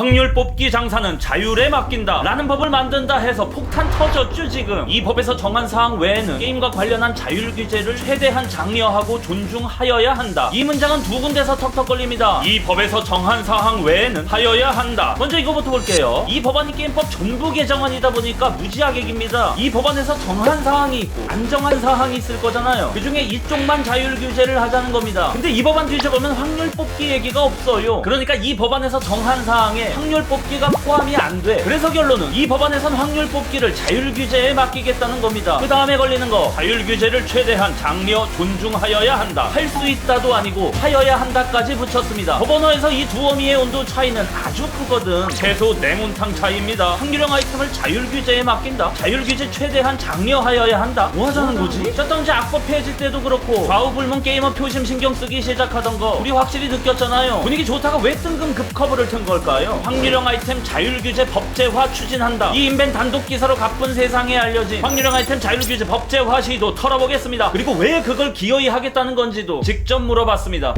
확률 뽑기 장사는 자율에 맡긴다. 라는 법을 만든다 해서 폭탄 터졌죠 지금. 이 법에서 정한 사항 외에는 게임과 관련한 자율 규제를 최대한 장려하고 존중하여야 한다. 이 문장은 두 군데서 턱턱 걸립니다. 이 법에서 정한 사항 외에는 하여야 한다. 먼저 이거부터 볼게요. 이 법안이 게임법 전부 개정안이다 보니까 무지하객입니다. 이 법안에서 정한 사항이 있고 안 정한 사항이 있을 거잖아요. 그 중에 이쪽만 자율 규제를 하자는 겁니다. 근데 이 법안 뒤져보면 확률 뽑기 얘기가 없어요. 그러니까 이 법안에서 정한 사항에 확률 뽑기가 포함이 안 돼. 그래서 결론은 이 법안에선 확률 뽑기를 자율 규제에 맡기겠다는 겁니다. 그 다음에 걸리는 거 자율 규제를 최대한 장려 존중하여야 한다. 할 수 있다도 아니고 하여야 한다까지 붙였습니다. 법원어에서 이 두 어미의 온도 차이는 아주 크거든. 최소 냉운탕 차이입니다. 확률형 아이템을 자율 규제에 맡긴다. 자율 규제 최대한 장려하여야 한다. 뭐 하자는 거지? 쳤던지 악법 폐지 때도 그렇고 좌우 불문 게이머 표심 신경 쓰기 시작하던 거 우리 확실히 느꼈잖아요. 분위기 좋다가 왜 뜬금 급커브를 튼 걸까요? 확률형 아이템 자율 규제 법제화 추진한다. 이 인벤 단독 기사로 가쁜 세상에 알려진 확률형 아이템 자율 규제 법제화 시도 털어보겠습니다. 그리고 왜 그걸 기어이 하겠다는 건지도 직접 물어봤습니다.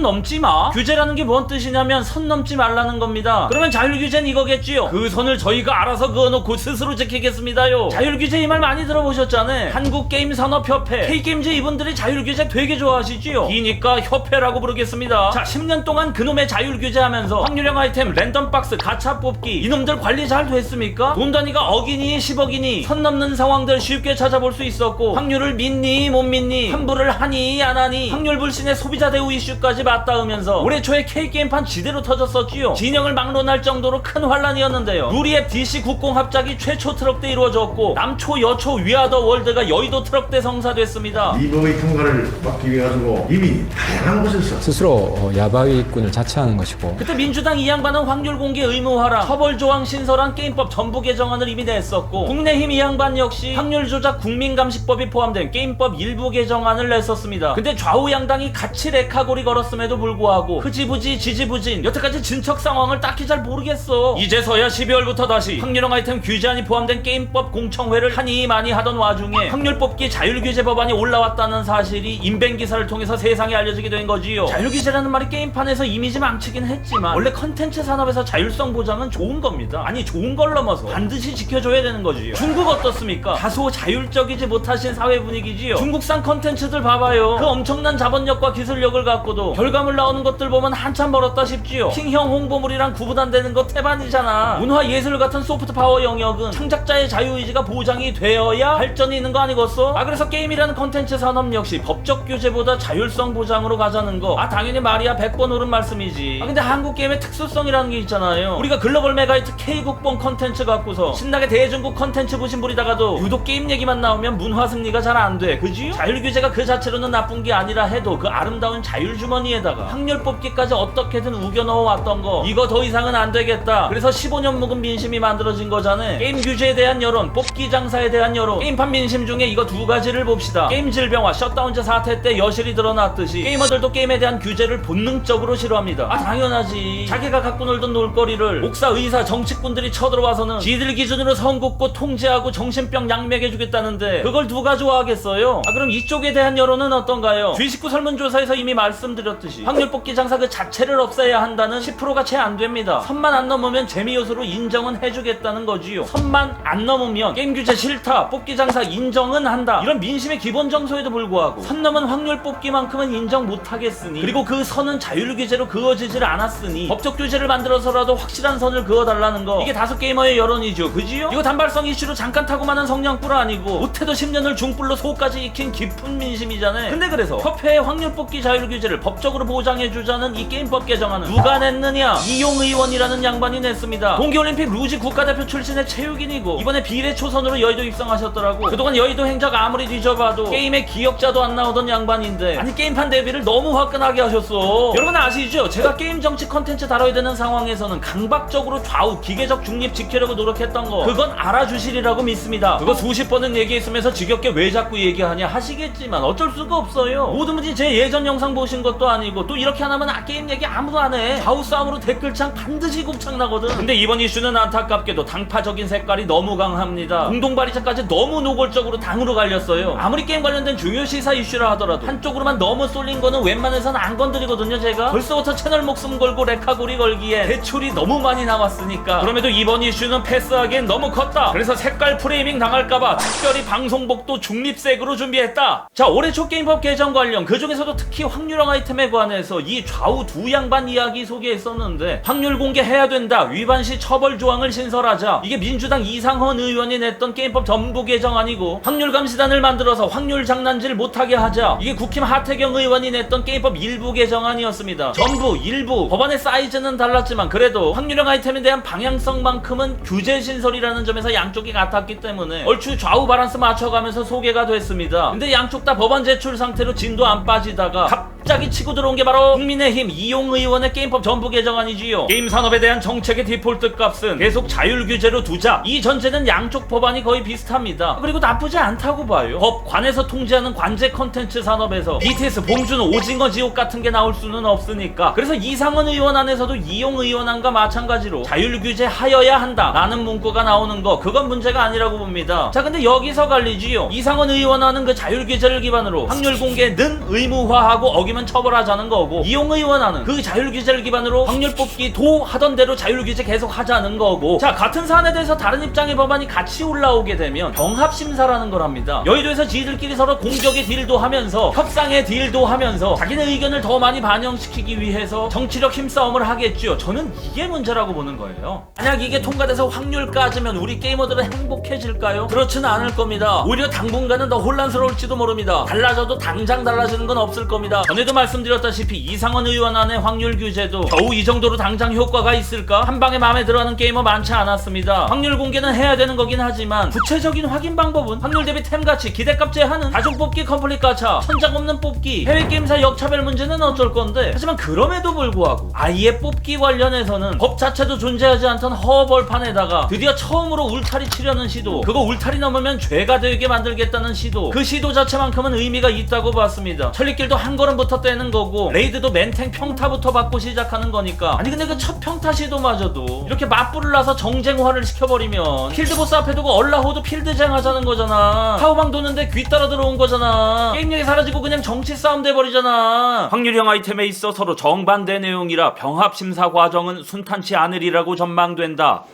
선 넘지 마. 규제라는 게 뭔 뜻이냐면 선 넘지 말라는 겁니다. 그러면 자율 규제는 이거겠지요. 그 선을 저희가 알아서 그어놓고 스스로 지키겠습니다요. 자율 규제 이 말 많이 들어보셨잖아요. 한국 게임 산업 협회, K게임즈 이분들이 자율 규제 되게 좋아하시지요. 기니까 협회라고 부르겠습니다. 자, 10년 동안 그놈의 자율 규제 하면서 확률형 아이템 랜덤 박스 가차 뽑기 이놈들 관리 잘 됐습니까? 돈 단위가 억이니 10억이니 선 넘는 상황들 쉽게 찾아볼 수 있었고 확률을 믿니 못 믿니 환불을 하니 안 하니 확률 불신의 소비자 대우 이슈까지 맞닿으면서 올해 초에 K게임판 지대로 터졌었지요. 진영을 막론할 정도로 큰 환란이었는데요. 누리앱 DC90 합작이 최초 트럭 때 이루어졌고 남초 여초 위아더 월드가 여의도 트럭 때 성사됐습니다. 리버의 통과를 막기 위해 가지고 이미 다양한 곳에서 스스로 어, 야바위꾼을 자처하는 것이고 그때 민주당 이 양반은 확률 공개 의무화랑 처벌 조항 신설한 게임법 전부 개정안을 이미 냈었고 국내힘 이 양반 역시 확률 조작 국민 감시법이 포함된 게임법 일부 개정안을 냈었습니다. 근데 좌우 양당이 같이 레카골이 걸었 음에도 불구하고 흐지부지 지지부진 여태까지 진척 상황을 딱히 잘 모르겠어. 이제서야 12월부터 다시 확률형 아이템 규제안이 포함된 게임법 공청회를 하니 많이 하던 와중에 확률 뽑기 자율 규제 법안이 올라왔다는 사실이 인벤 기사를 통해서 세상에 알려지게 된 거지요. 자율 규제라는 말이 게임판에서 이미지 망치긴 했지만 원래 컨텐츠 산업에서 자율성 보장은 좋은 겁니다. 아니 좋은 걸 넘어서 반드시 지켜줘야 되는 거지요. 중국 어떻습니까? 다소 자율적이지 못하신 사회 분위기지요. 중국산 컨텐츠들 봐봐요. 그 엄청난 자본력과 기술력을 갖고도 결 과물 나오는 것들 보면 한참 멀었다 싶지요. 킹형 홍보물이랑 구분한다는 거 태반이잖아. 문화 예술 같은 소프트 파워 영역은 창작자의 자유의지가 보장이 되어야 발전이 있는 거 아니겠어? 아 그래서 게임이라는 컨텐츠 산업 역시 법적 규제보다 자율성 보장으로 가자는 거. 아 당연히 말이야 100번 옳은 말씀이지. 아 근데 한국 게임의 특수성이라는 게 있잖아요. 우리가 글로벌 메가히트 K국뽕 컨텐츠 갖고서 신나게 대중국 컨텐츠 부심 부리다가도 유독 게임 얘기만 나오면 문화 승리가 잘 안 돼. 그지? 자율 규제가 그 자체로는 나쁜 게 아니라 해도 그 아름다운 자율 주머니에 다가 확률 뽑기까지 어떻게든 우겨 넣어 왔던 거 이거 더 이상은 안 되겠다. 그래서 15년 묵은 민심이 만들어진 거잖아. 게임 규제에 대한 여론, 뽑기 장사에 대한 여론, 게임판 민심 중에 이거 두 가지를 봅시다. 게임 질병화 셧다운제 사태 때 여실히 드러났듯이 게이머들도 게임에 대한 규제를 본능적으로 싫어합니다. 아 당연하지. 자기가 갖고 놀던 놀거리를 옥사 의사 정치꾼들이 쳐들어와서는 지들 기준으로 선 긋고 통제하고 정신병 양맥해주겠다는데 그걸 누가 좋아하겠어요? 아 그럼 이쪽에 대한 여론은 어떤가요? G19 설문조사에서 이미 말씀드렸듯이 확률 뽑기 장사 그 자체를 없애야 한다는 10%가 채 안 됩니다. 선만 안 넘으면 재미 요소로 인정은 해주겠다는 거지요. 선만 안 넘으면 게임 규제 싫다, 뽑기 장사 인정은 한다. 이런 민심의 기본 정서에도 불구하고 선 넘은 확률 뽑기만큼은 인정 못 하겠으니 그리고 그 선은 자율 규제로 그어지질 않았으니 법적 규제를 만들어서라도 확실한 선을 그어달라는 거 이게 다수 게이머의 여론이죠. 그지요? 이거 단발성 이슈로 잠깐 타고 마는 성냥불 아니고 못해도 10년을 중불로 속까지 익힌 깊은 민심이잖아요. 근데 그래서 협회의 확률 뽑기 자율 규제를 법적 으로 보장해주자는 이 게임법 개정안은 누가 냈느냐? 이용 의원이라는 양반이 냈습니다. 동계올림픽 루지 국가대표 출신의 체육인이고 이번에 비례 초선으로 여의도 입성하셨더라고. 그동안 여의도 행적 아무리 뒤져봐도 게임의 기억자도 안 나오던 양반인데 아니 게임판 데뷔를 너무 화끈하게 하셨어. 여러분 아시죠? 제가 게임 정치 컨텐츠 다뤄야 되는 상황에서는 강박적으로 좌우 기계적 중립 지키려고 노력했던 거 그건 알아주시리라고 믿습니다. 그거 수십 번은 얘기했으면서 지겹게 왜 자꾸 얘기하냐 하시겠지만 어쩔 수가 없어요. 뭐든지 제 예전 영상 보신 것도 아니 고 또 이렇게 안 하면 아 게임 얘기 아무도 안 해. 좌우 싸움으로 댓글창 반드시 곱창 나거든. 근데 이번 이슈는 안타깝게도 당파적인 색깔이 너무 강합니다. 공동 발의자까지 너무 노골적으로 당으로 갈렸어요. 아무리 게임 관련된 중요 시사 이슈라 하더라도 한쪽으로만 너무 쏠린 거는 웬만해선 안 건드리거든요 제가. 벌써부터 채널 목숨 걸고 레카고리 걸기에 대출이 너무 많이 나왔으니까. 그럼에도 이번 이슈는 패스하기엔 너무 컸다. 그래서 색깔 프레이밍 당할까봐 특별히 방송복도 중립색으로 준비했다. 자 올해 초 게임법 개정 관련 그 중에서도 특히 확률형 아이템에 관해서 이 좌우 두 양반 이야기 소개했었는데 확률 공개해야 된다. 위반 시 처벌 조항을 신설하자. 이게 민주당 이상헌 의원이 냈던 게임법 전부 개정안이고 확률 감시단을 만들어서 확률 장난질 못하게 하자. 이게 국힘 하태경 의원이 냈던 게임법 일부 개정안이었습니다. 전부 일부 법안의 사이즈는 달랐지만 그래도 확률형 아이템에 대한 방향성만큼은 규제 신설이라는 점에서 양쪽이 같았기 때문에 얼추 좌우 바란스 맞춰가면서 소개가 됐습니다. 근데 양쪽 다 법안 제출 상태로 진도 안 빠지다가 갑자기 치고 들어온 게 바로 국민의힘 이용 의원의 게임법 전부 개정안이지요. 게임 산업에 대한 정책의 디폴트 값은 계속 자율 규제로 두자. 이 전제는 양쪽 법안이 거의 비슷합니다. 그리고 나쁘지 않다고 봐요. 법관에서 통제하는 관제 컨텐츠 산업에서 BTS 봉준호 오징어 지옥 같은 게 나올 수는 없으니까. 그래서 이상원 의원 안에서도 이용 의원안과 마찬가지로 자율 규제 하여야 한다. 라는 문구가 나오는 거 그건 문제가 아니라고 봅니다. 자 근데 여기서 갈리지요. 이상원 의원안은 그 자율 규제를 기반으로 확률 공개는 의무화하고 어기 면 처벌하자는 거고 이용 의원안은 그 자율 규제를 기반으로 확률 뽑기 도 하던 대로 자율 규제 계속 하자는 거고 자 같은 사안에 대해서 다른 입장의 법안이 같이 올라오게 되면 병합 심사라는 걸 합니다. 여의도에서 지들끼리 서로 공격의 딜도 하면서 협상의 딜도 하면서 자기네 의견을 더 많이 반영시키기 위해서 정치력 힘싸움을 하겠죠. 저는 이게 문제라고 보는 거예요. 만약 이게 통과돼서 확률 까지면 우리 게이머들은 행복해질까요? 그렇지는 않을 겁니다. 오히려 당분간은 더 혼란스러울지도 모릅니다. 달라져도 당장 달라지는 건 없을 겁니다. 전에도 말씀드렸다시피 이상원 의원 안의 확률 규제도 겨우 이 정도로 당장 효과가 있을까? 한 방에 마음에 들어하는 게이머 많지 않았습니다. 확률 공개는 해야 되는 거긴 하지만 구체적인 확인 방법은 확률 대비 템같이 기대값 제한은 다중 뽑기 컴플릿 가차, 천장 없는 뽑기, 해외 게임사 역차별 문제는 어쩔 건데 하지만 그럼에도 불구하고 아예 뽑기 관련해서는 법 자체도 존재하지 않던 허벌판에다가 드디어 처음으로 울타리 치려는 시도 그거 울타리 넘으면 죄가 되게 만들겠다는 시도 그 시도 자체만큼은 의미가 있다고 봤습니다 천리길도 한 걸음부터 떼는 거고 레이드도 맨탱 평타부터 받고 시작하는 거니까. 아니 근데 그 첫 평타 시도마저도 이렇게 맞불을 놔서 정쟁화를 시켜버리면 필드보스 앞에 두고 얼라호도 필드쟁 하자는 거잖아. 타오방 도는데 귀 따라 들어온 거잖아. 게임력이 사라지고 그냥 정치 싸움 돼버리잖아. 확률형 아이템에 있어 서로 정반대 내용이라 병합 심사 과정은 순탄치 않으리라고 전망된다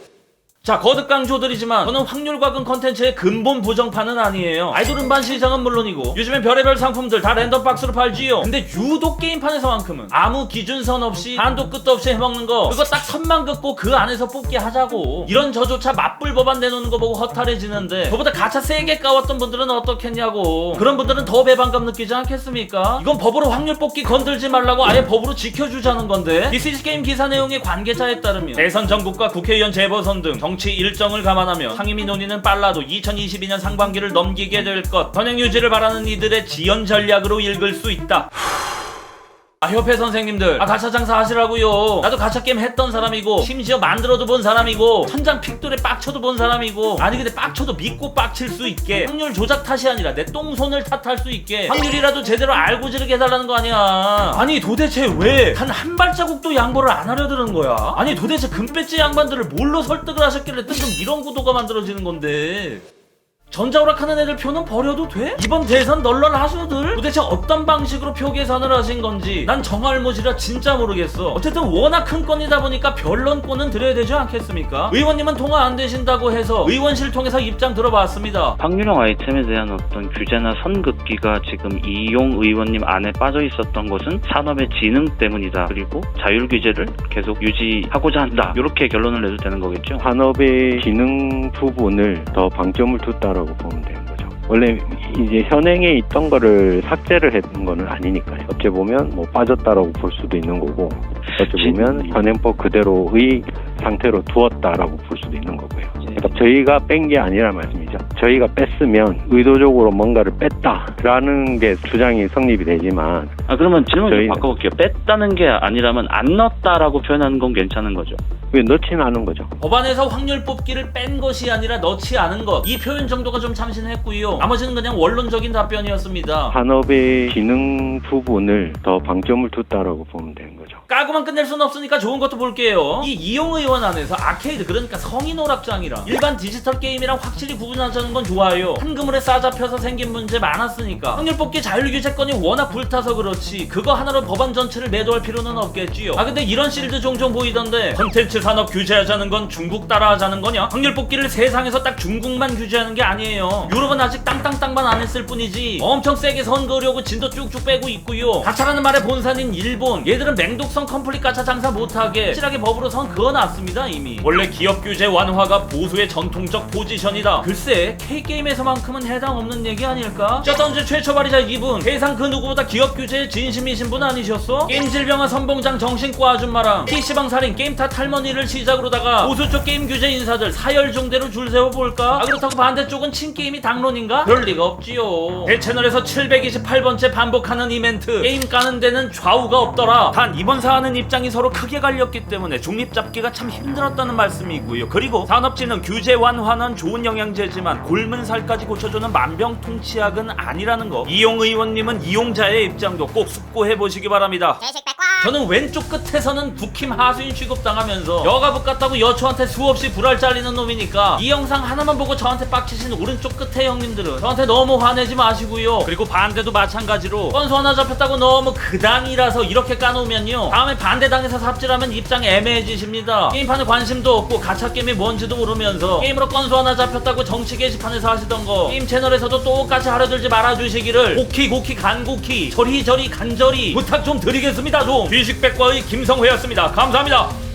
자 거듭 강조드리지만 저는 확률 과금 컨텐츠의 근본 부정판은 아니에요. 아이돌 음반 시장은 물론이고 요즘엔 별의별 상품들 다 랜덤 박스로 팔지요. 근데 유독 게임판에서만큼은 아무 기준선 없이 한도 끝도 없이 해먹는 거 그거 딱 선만 긋고 그 안에서 뽑기 하자고. 이런 저조차 맞불 법안 내놓는 거 보고 허탈해지는데 그보다 가차 세게 까웠던 분들은 어떻겠냐고. 그런 분들은 더 배반감 느끼지 않겠습니까? 이건 법으로 확률 뽑기 건들지 말라고 아예 법으로 지켜주자는 건데 디스이즈 게임 기사 내용의 관계자에 따르면 대선 전국과 국회의원 재보선 등 정치 일정을 감안하며 상임위 논의는 빨라도 2022년 상반기를 넘기게 될 것. 현행 유지를 바라는 이들의 지연 전략으로 읽을 수 있다. 아 협회 선생님들. 아 가차 장사 하시라고요. 나도 가차 게임 했던 사람이고 심지어 만들어도 본 사람이고 천장 픽돌에 빡쳐도 본 사람이고 아니 근데 빡쳐도 믿고 빡칠 수 있게 확률 조작 탓이 아니라 내 똥손을 탓할 수 있게 확률이라도 제대로 알고 지르게 해달라는 거 아니야. 아니 도대체 왜 단 한 발자국도 양보를 안 하려 드는 거야? 아니 도대체 금배지 양반들을 뭘로 설득을 하셨길래 뜬금 이런 구도가 만들어지는 건데 전자오락하는 애들 표는 버려도 돼? 이번 대선 널널 하수들 도대체 어떤 방식으로 표 계산을 하신 건지 난 정알못이라 진짜 모르겠어 어쨌든 워낙 큰 건이다 보니까 변론권은 드려야 되지 않겠습니까? 의원님은 통화 안 되신다고 해서 의원실 통해서 입장 들어봤습니다 확률형 아이템에 대한 어떤 규제나 선긋기가 지금 이용 의원님 안에 빠져 있었던 것은 산업의 진흥 때문이다. 그리고 자율 규제를 계속 유지하고자 한다. 이렇게 결론을 내도 되는 거겠죠. 산업의 기능 부분을 더 방점을 뒀다 라고 보면 되는 거죠. 원래 이제 현행에 있던 거를 삭제를 했던 거는 아니니까요. 어찌 보면 뭐 빠졌다라고 볼 수도 있는 거고, 어찌 보면 현행법 그대로의 상태로 두었다라고 볼 수도 있는 거고요. 그러니까 저희가 뺀 게 아니라 말씀이죠. 저희가 뺐으면 의도적으로 뭔가를 뺐다라는 게 주장이 성립이 되지만 아 그러면 질문 좀 저희는- 바꿔볼게요. 뺐다는 게 아니라면 안 넣었다라고 표현하는 건 괜찮은 거죠. 왜 넣지는 않은 거죠. 법안에서 확률 뽑기를 뺀 것이 아니라 넣지 않은 것. 이 표현 정도가 좀 참신했고요. 나머지는 그냥 원론적인 답변이었습니다. 산업의 기능 부분을 더 방점을 뒀다라고 보면 되는 거죠. 까고만 끝낼 수는 없으니까 좋은 것도 볼게요. 이 이용 의원 안에서 아케이드 그러니까 성인 오락장이랑 일반 디지털 게임이랑 확실히 구분하자는 건 좋아요. 한 그물에 싸잡혀서 생긴 문제 많았으니까 확률 뽑기 자율 규제권이 워낙 불타서 그렇지 그거 하나로 법안 전체를 매도할 필요는 없겠지요. 아 근데 이런 실드 종종 보이던데 컨텐츠 산업 규제하자는 건 중국 따라하자는 거냐? 확률 뽑기를 세상에서 딱 중국만 규제하는 게 아니에요. 유럽은 아직 땅땅땅만 안 했을 뿐이지 엄청 세게 선 그으려고 진도 쭉쭉 빼고 있고요. 가차라는 말의 본산인 일본 얘들은 맹독성 컴플릿 가차 장사 못하게 실하게 법으로 선 그어놨습니다 이미. 원래 기업 규제 완화가 보수의 전통적 포지션이다. 글쎄 K게임에서만큼은 해당 없는 얘기 아닐까? 쩌던즈 최초 발의자 이분 세상 그 누구보다 기업 규제에 진심이신 분 아니셨어? 게임 질병한 선봉장 정신과 아줌마랑 PC방 살인 게임 탓 할머니를 시작으로다가 보수 쪽 게임 규제 인사들 사열 중대로 줄 세워볼까? 아 그렇다고 반대쪽은 친게임이 당론인가? 그럴 리가 없지요 제 채널에서 728번째 반복하는 이벤트 게임 까는 데는 좌우가 없더라 단 이번 사안은 입장이 서로 크게 갈렸기 때문에 중립 잡기가 참 힘들었다는 말씀이고요 그리고 산업진흥 규제 완화는 좋은 영양제지만 굶은 살까지 고쳐주는 만병통치약은 아니라는 거. 이용 의원님은 이용자의 입장도 꼭 숙고해 보시기 바랍니다 저는 왼쪽 끝에서는 북힘 하수인 취급당하면서 여가부 같다고 여초한테 수없이 불알 잘리는 놈이니까 이 영상 하나만 보고 저한테 빡치신 오른쪽 끝에 형님들은 저한테 너무 화내지 마시고요. 그리고 반대도 마찬가지로 건수 하나 잡혔다고 너무 그 당이라서 이렇게 까놓으면요. 다음에 반대당에서 삽질하면 입장 애매해지십니다. 게임판에 관심도 없고 가차 게임이 뭔지도 모르면서 게임으로 건수 하나 잡혔다고 정치 게시판에서 하시던 거 게임 채널에서도 똑같이 하려들지 말아주시기를 고키 고키 간고키 저리 저리 간절히 부탁 좀 드리겠습니다 좀 뒤식백과의 김성회였습니다. 감사합니다